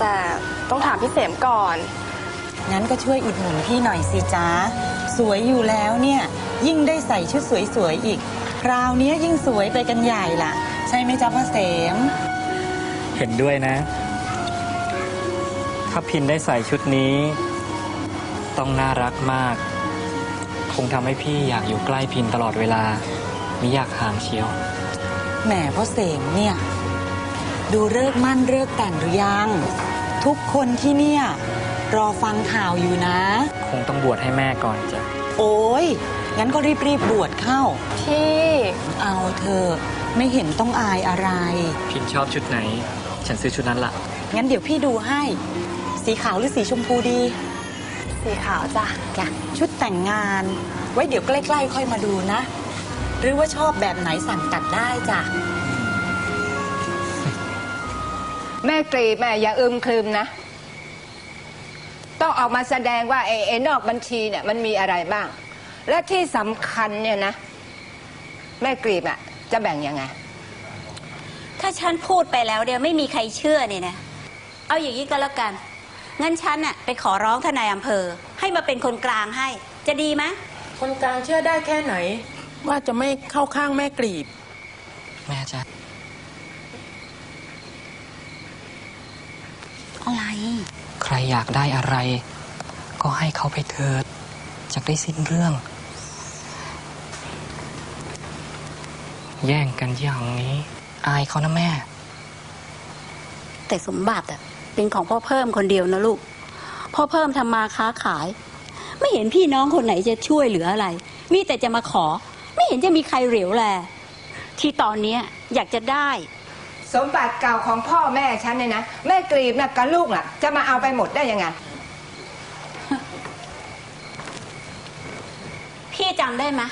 แต่ต้องถามพี่เสมก่อน งั้นก็ช่วยอุดหนุนพี่หน่อยสิจ๊ะ สวยอยู่แล้วเนี่ย ยิ่งได้ใส่ชุดสวยๆอีก คราวเนี้ยยิ่งสวยไปกันใหญ่ล่ะ ใช่ไหมจ๊ะพ่อเสม เห็นด้วยนะ ถ้าพินได้ใส่ชุดนี้ ต้องน่ารักมาก คงทำให้พี่อยากอยู่ใกล้พินตลอดเวลา ไม่อยากห่างเชียว แหมพ่อเสมเนี่ย ดูเลิกษ์มั่นเลิกษ์แต่งหรือยัง ทุกคนที่เนี่ย รอฟังข่าวอยู่นะ คงต้องบวชให้แม่ก่อนจ้ะ โอ้ยงั้นก็รีบๆบวชเข้า พี่ เอาเธอะไม่เห็นต้องอายอะไร พินชอบชุดไหน ฉันซื้อชุดนั้นละงั้นเดี๋ยวพี่ดูให้ สีขาวหรือสีชมพูดีสีขาวจ้ะจ้ะชุดแต่งงาน ไว้เดี๋ยวใกล้ ๆ ค่อยมาดูนะ หรือว่าชอบแบบไหนสั่งตัดได้จ้ะ แม่กรีบแม่อย่าอึมครึมนะ ต้องออกมาแสดงว่าไอ้ไอ้นอกบัญชีเนี่ยมันมีอะไรบ้าง และที่สำคัญเนี่ยนะ แม่กรีบอะ จะแบ่งยังไง ถ้าฉันพูดไปแล้วเดี๋ยวไม่มีใครเชื่อเนี่ยนะ เอาอย่างนี้ก็แล้วกัน งั้นฉันน่ะไปขอร้องทนายอำเภอ ให้มาเป็นคนกลางให้ จะดีไหมคนกลางเชื่อได้แค่ไหน ว่าจะไม่เข้าข้างแม่กรีบ แม่จ๊ะ อะไร ใครอยากได้อะไร ก็ให้เขาไปเถิดจะได้สิ้นเรื่อง แย่งกันอย่างนี้ อายเขานะแม่ แต่สมบัติอะเป็นของพ่อเพิ่มคนเดียวนะลูก พ่อเพิ่มทำมาค้าขาย ไม่เห็นพี่น้องคนไหนจะช่วยเหลืออะไร มีแต่จะมาขอ ไม่เห็นจะมีใครเหลียวแลที่ตอนเนี้ยอยากจะได้ สมบัติเก่าของพ่อแม่ฉันเนี่ยนะแม่กรีบน่ะกับลูกน่ะ จะมาเอาไปหมดได้ยังไง พี่จำได้ไหม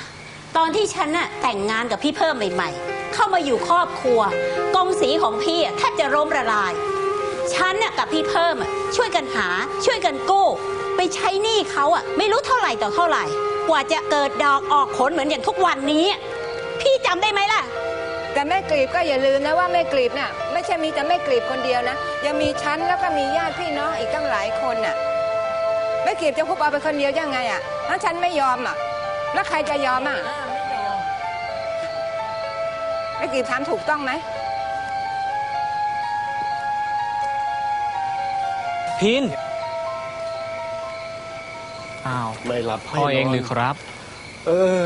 ตอนที่ฉันน่ะแต่งงานกับพี่เพิ่มใหม่ ๆ เข้ามาอยู่ครอบครัว กองสีของพี่อะแทบจะร่มละลาย ฉันน่ะกับพี่เพิ่มอะช่วยกันหาช่วยกันกู้ ไปใช้หนี้เขาอะไม่รู้เท่าไหร่ต่อเท่าไหร่ กว่าจะเกิดดอกออกผลเหมือนอย่างทุกวันนี้ พี่จำได้ไหมล่ะ แต่แม่กรีบก็อย่าลืมนะว่าแม่กรีบน่ะไม่ใช่มีแต่แม่กรีบคนเดียวนะยังมีฉันแล้วก็มีญาติพี่น้องอีกตั้งหลายคนน่ะแม่กรีบจะคุบเอาไปคนเดียวยังไงอะถ้าฉันไม่ยอมอะ แล้วใครจะยอมอะแม่กรีบถามถูกต้องไหมพินอ้าวไม่หลับพ่อเองหรือครับ เออ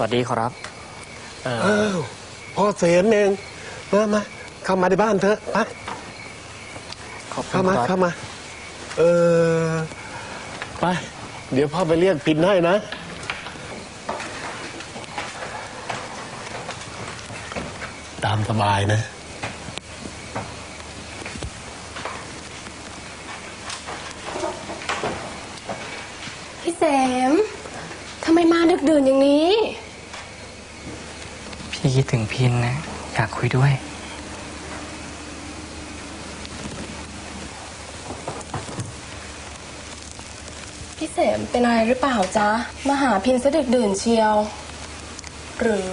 วัสดีครับเอ่อเอ้าพ่อเสมเองมามาเข้ามาในบ้านเถอะไปขอบคุเข้าณมาครับเข้ามา เออไป เดี๋ยวพ่อไปเรียกพินให้นะ ตามสบายนะ พี่เสมทำไมมาดึกดื่นอย่างนี้ พี่คิดถึงพินนะ อยากคุยด้วย พี่เสมเป็นอะไรหรือเปล่าจ๊ะ มาหาพินซะดึกดื่นเชียว หรือ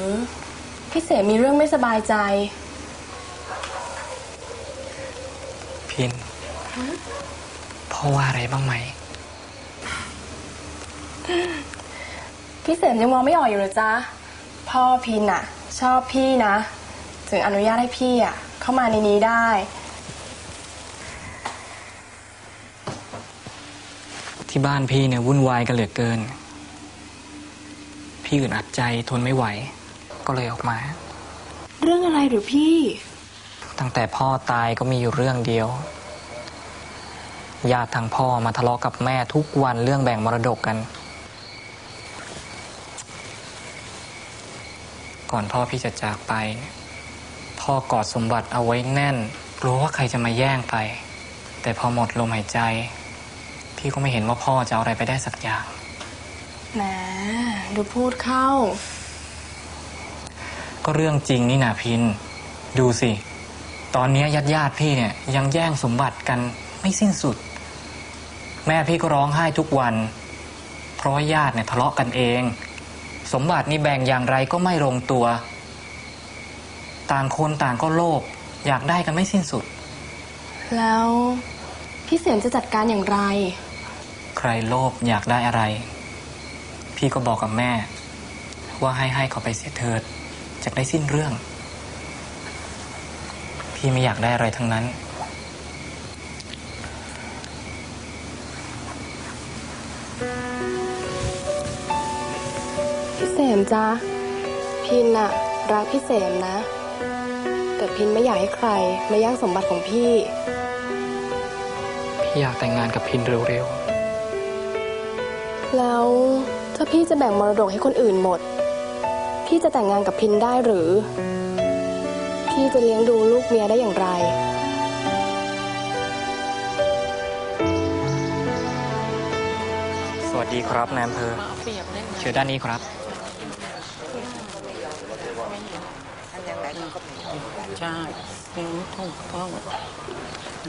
พี่เสมมีเรื่องไม่สบายใจ พินพ่อว่าอะไรบ้างไหม พี่เสมยังมองไม่ออกอยู่เหรอจ๊ะ พ่อพินอะ ชอบพี่นะ ถึงอนุญาตให้พี่อะเข้ามาในนี้ได้ ที่บ้านพี่เนี่ยวุ่นวายกันเหลือเกิน พี่อึดอัดใจทนไม่ไหว ก็เลยออกมา เรื่องอะไรหรือพี่ ตั้งแต่พ่อตายก็มีอยู่เรื่องเดียวญาติทางพ่อมาทะเลาะกับแม่ทุกวันเรื่องแบ่งมรดกกัน ก่อนพ่อพี่จะจากไป พ่อกอดสมบัติเอาไว้แน่นกลัวว่าใครจะมาแย่งไป แต่พอหมดลมหายใจ พี่ก็ไม่เห็นว่าพ่อจะเอาอะไรไปได้สักอย่างแหมดูพูดเข้า ก็เรื่องจริงนี่นาพิน ดูสิ ตอนนี้ญาติญาติๆพี่เนี่ยยังแย่งสมบัติกันไม่สิ้นสุด แม่พี่ก็ร้องไห้ทุกวัน เพราะว่าญาติเนี่ยทะเลาะกันเอง สมบัตินี่แบ่งอย่างไรก็ไม่ลงตัว ต่างคนต่างก็โลภอยากได้กันไม่สิ้นสุด แล้วพี่เสียมจะจัดการอย่างไร ใครโลภอยากได้อะไร พี่ก็บอกกับแม่ ว่าให้ให้เขาไปเสียเถิดจะได้สิ้นเรื่อง พี่ไม่อยากได้อะไรทั้งนั้น เสมจ๊ะพินอะรักพี่เสมนะ แต่พินไม่อยากให้ใครมาแย่งสมบัติของพี่ พี่อยากแต่งงานกับพินเร็วแล้วถ้าพี่จะแบ่งมรดกให้คนอื่นหมด พี่จะแต่งงานกับพินได้หรือ พี่จะเลี้ยงดูลูกเมียได้อย่างไรๆสวัสดีครับนายอำเภอมาเอาเปรียบ เล่นเชิญด้านนี้ครับใช่อืมถูกต้อง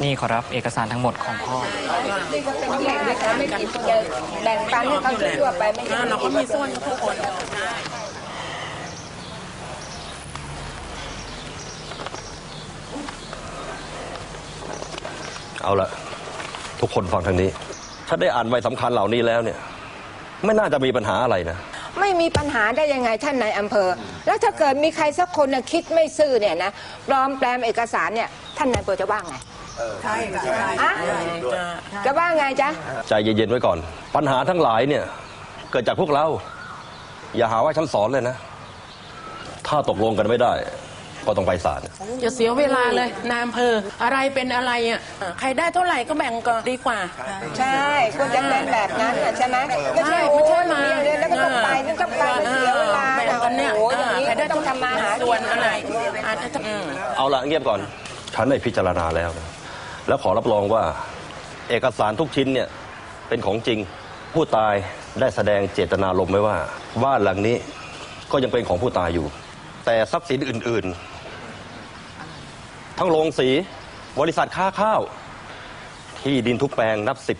นี่ขอรับเอกสารทั้งหมดของพ่อนี่ก็เป็นแยกด้วยกันไม่กินจะแบ่งปันให้เขาทั่วๆไปไม่อ่าเราก็มีส่วนกับทุกคนได้เอาละทุกคนฟังทางนี้ ถ้าได้อ่านใบสำคัญเหล่านี้แล้วเนี่ย ไม่น่าจะมีปัญหาอะไรนะ ไม่มีปัญหาได้ยังไงท่านนายอำเภอ แล้วถ้าเกิดมีใครสักคนน่ะคิดไม่ซื่อเนี่ยนะปลอมแปลงเอกสารเนี่ยท่านนายอำเภอจะว่าไง ใช่อะจะจะว่าไงจ๊ะ ใจเย็นๆไว้ก่อน ปัญหาทั้งหลายเนี่ย เกิดจากพวกเรา อย่าหาว่าฉันสอนเลยนะ ถ้าตกลงกันไม่ได้ ก็ต้องไปศาลอย่าเสียเวลาเลยนายอำเภออะไรเป็นอะไรอะอะใครได้เท่าไหร่ก็แบ่งก็ดีกว่า ใช่ควรจะเป็นแบบนั้นน่ะใช่ไหมไม่ใช่ใช่โอ้ไม่ใช่ยมาเรียนเลยแล้วก็ต้องไปนี่ต้องไปมันเสียเวลาแบ่งน่ะกันเนี่ยโอ้โหอย่างนี้ใครได้ต้องทำมาหาส่วนอะไรอาจจะอืมเอาละเงียบก่อนฉันได้พิจารณาแล้วนะแล้วขอรับรองว่า เอกสารทุกชิ้นเนี่ยเป็นของจริงผู้ตายได้แสดงเจตนารมณ์ไว้ว่าบ้านหลังนี้ก็ยังเป็นของผู้ตายอยู่ แต่ทรัพย์สินอื่น ๆ ทั้งโรงสีบริษัทค้าข้าว ที่ดินทุกแปลงนับสิบ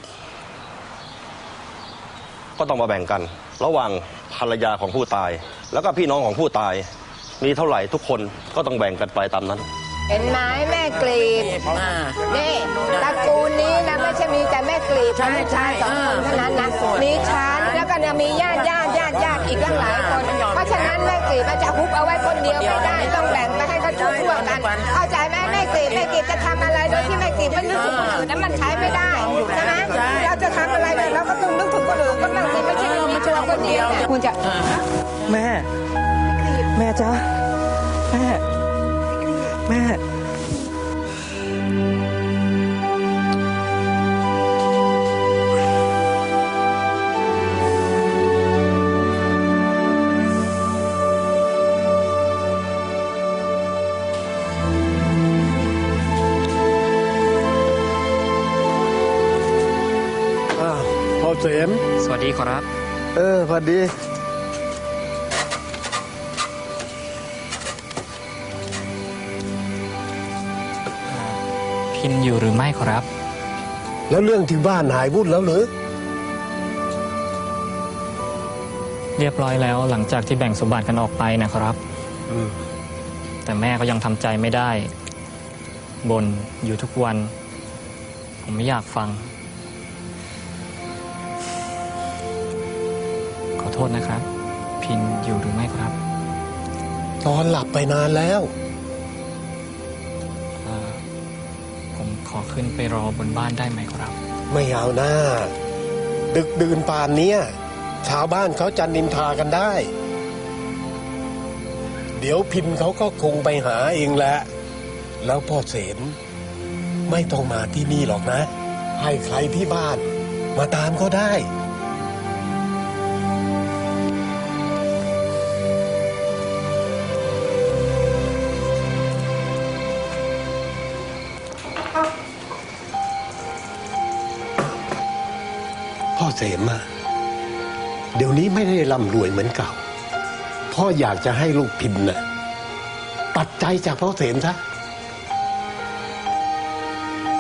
ก็ต้องมาแบ่งกัน ระหว่างภรรยาของผู้ตาย แล้วก็พี่น้องของผู้ตาย มีเท่าไหร่ทุกคนก็ต้องแบ่งกันไปตามนั้น เห็นไหมแม่กรีบมานี่ตระกูลนี้นะไม่ใช่มีแต่แม่กรีบใช่นะชายสองคนใช่เท่านั้นนะส่วนมีฉันแล้วก็เนี่ยมีญาติญาติญาติญาติ อีกตั้งหลายคน เพราะฉะนั้นแม่กรีบมันจะฮุบเอาไว้คนเดียวไม่ได้ต้องแบ่งไปให้เขาทั่วๆกัน เข้าใจไหมแม่กรีบแม่กรีบจะทำอะไรโดยที่แม่กรีบไม่นึกถึงคนอื่นนั้นมันใช้ไม่ได้ใช่ไหมเราจะทำอะไรเนี่ยเราก็ต้องนึกถึงคนอื่นก็นั่งสิไม่ใช่ไม่ใช่เราคนเดียวเนี่ยคุณจะอ่าแม่แม่จ๊ะแม่แม่ ดีขอรับ เออพอดี พินอยู่หรือไม่ขอรับ แล้วเรื่องที่บ้านหายวุ่นแล้วหรือ เรียบร้อยแล้วหลังจากที่แบ่งสมบัติกันออกไปนะครับ อืมแต่แม่ก็ยังทำใจไม่ได้บนอยู่ทุกวัน ผมไม่อยากฟัง โทษนะครับ พินอยู่หรือไม่ครับนอนหลับไปนานแล้ว เอ่อผมขอขึ้นไปรอบนบ้านได้ไหมครับ ไม่เอาหน้า ดึกดื่นป่านเนี้ยชาวบ้านเขาจะนินทากันได้ เดี๋ยวพินเขาก็คงไปหาเองแหละแล้วพ่อเสนไม่ต้องมาที่นี่หรอกนะ ให้ใครที่บ้าน มาตามก็ได้ พ่อเสมอะเดี๋ยวนี้ไม่ได้ร่ำรวยเหมือนเก่า พ่ออยากจะให้ลูกพินน่ะตัดใจจากพ่อเสมซะ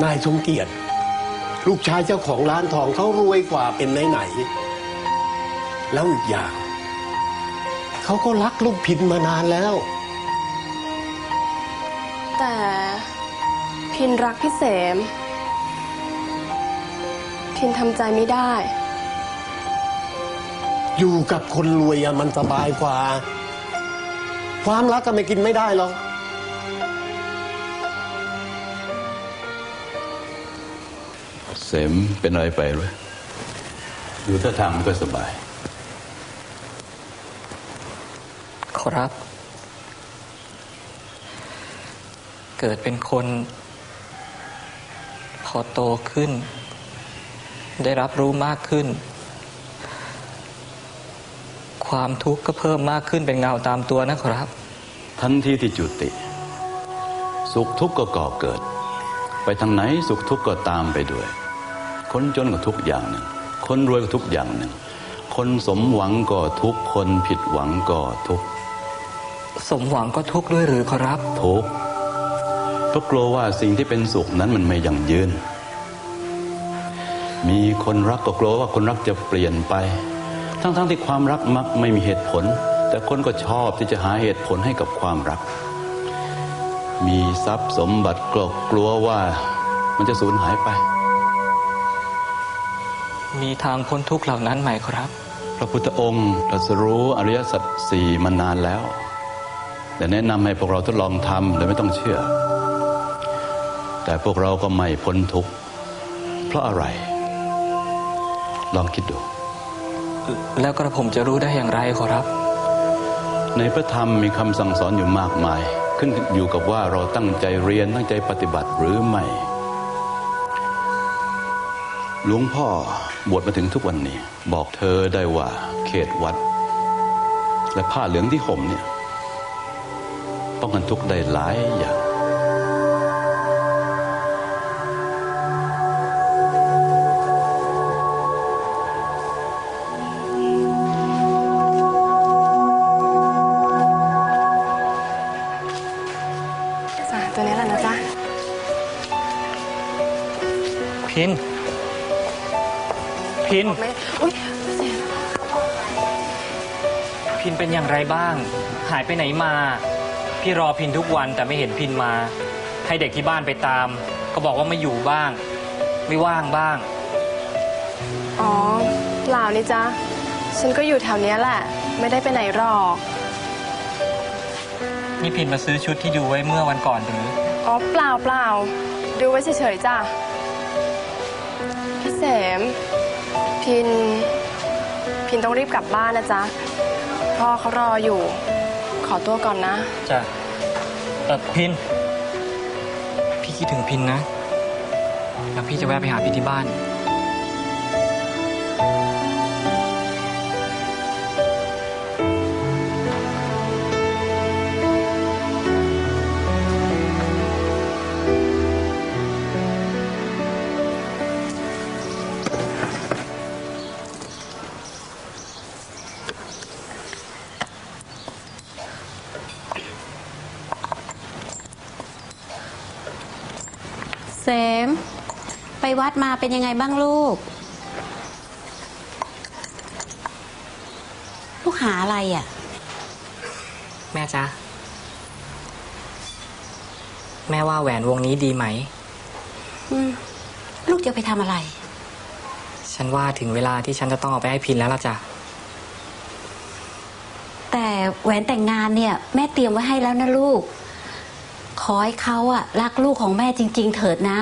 นายสมเกียรติ ลูกชายเจ้าของร้านทองเขารวยกว่าเป็นไหนๆแล้วอีกอย่างเขาก็รักลูกพินมานานแล้ว แต่พินรักพี่เสม พินทำใจไม่ได้ อยู่กับคนรวยอะมันสบายกว่า ความรักก็ไม่กินไม่ได้หรอกเสมเป็นอะไรไปหรือดูท่าทางไม่ค่อยสบายครับ เกิดเป็นคน พอโตขึ้น ได้รับรู้มากขึ้น ความทุกข์ก็เพิ่มมากขึ้นเป็นเงาตามตัวนะครับ ทันทีที่จุติ สุขทุกข์ก็ก่อเกิด ไปทางไหนสุขทุกข์ก็ตามไปด้วย คนจนก็ทุกข์อย่างหนึ่ง คนรวยก็ทุกข์อย่างหนึ่ง คนสมหวังก็ทุกข์คนผิดหวังก็ทุกข์สมหวังก็ทุกข์ด้วยหรือครับทุกข์เพราะกลัวว่าสิ่งที่เป็นสุขนั้นมันไม่ยั่งยืนมีคนรักก็กลัวว่าคนรักจะเปลี่ยนไป ทั้งๆที่ความรักมักไม่มีเหตุผล แต่คนก็ชอบที่จะหาเหตุผลให้กับความรัก มีทรัพย์สมบัติก็กลัวว่ามันจะสูญหายไป มีทางพ้นทุกข์เหล่านั้นไหมครับ พระพุทธองค์ตรัสรู้อริยสัจสี่มานานแล้ว แต่แนะนำให้พวกเราทดลองทำโดยไม่ต้องเชื่อ แต่พวกเราก็ไม่พ้นทุกข์เพราะอะไร ลองคิดดู แล้วกระผมจะรู้ได้อย่างไรครับ ในพระธรรมมีคำสั่งสอนอยู่มากมาย ขึ้นอยู่กับว่าเราตั้งใจเรียนตั้งใจปฏิบัติหรือไม่หลวงพ่อบวชมาถึงทุกวันนี้ บอกเธอได้ว่าเขตวัด และผ้าเหลืองที่ห่มเนี่ย ป้องกันทุกได้หลายอย่าง พิน พินไม่อุ้ยพี่เสมพินเป็นอย่างไรบ้าง หายไปไหนมา พี่รอพินทุกวันแต่ไม่เห็นพินมา ให้เด็กที่บ้านไปตาม ก็บอกว่าไม่อยู่บ้าง ไม่ว่างบ้าง อ๋อเปล่านี่จ๊ะ ฉันก็อยู่แถวเนี้ยแหละ ไม่ได้ไปไหนหรอก นี่พินมาซื้อชุดที่ดูไว้เมื่อวันก่อนหรือ อ๋อเปล่าเปล่า ดูไว้เฉยๆจ้ะพี่ เสม พิน พินต้องรีบกลับบ้านนะจ๊ะ พ่อเขารออยู่ ขอตัวก่อนนะ จ้ะเออพิน พี่คิดถึงพินนะ แล้วพี่จะแวะไปหาพี่ที่บ้าน สม ไปวัดมาเป็นยังไงบ้างลูก ลูกหาอะไรอะ แม่จ๊ะ แม่ว่าแหวนวงนี้ดีไหม อืม ลูกจะไปทำอะไร ฉันว่าถึงเวลาที่ฉันจะต้องเอาไปให้พินแล้วล่ะจ้ะแต่แหวนแต่งงานเนี่ย แม่เตรียมไว้ให้แล้วนะลูก ขอให้เขาอะรักลูกของแม่จริง ๆ เถิดนะ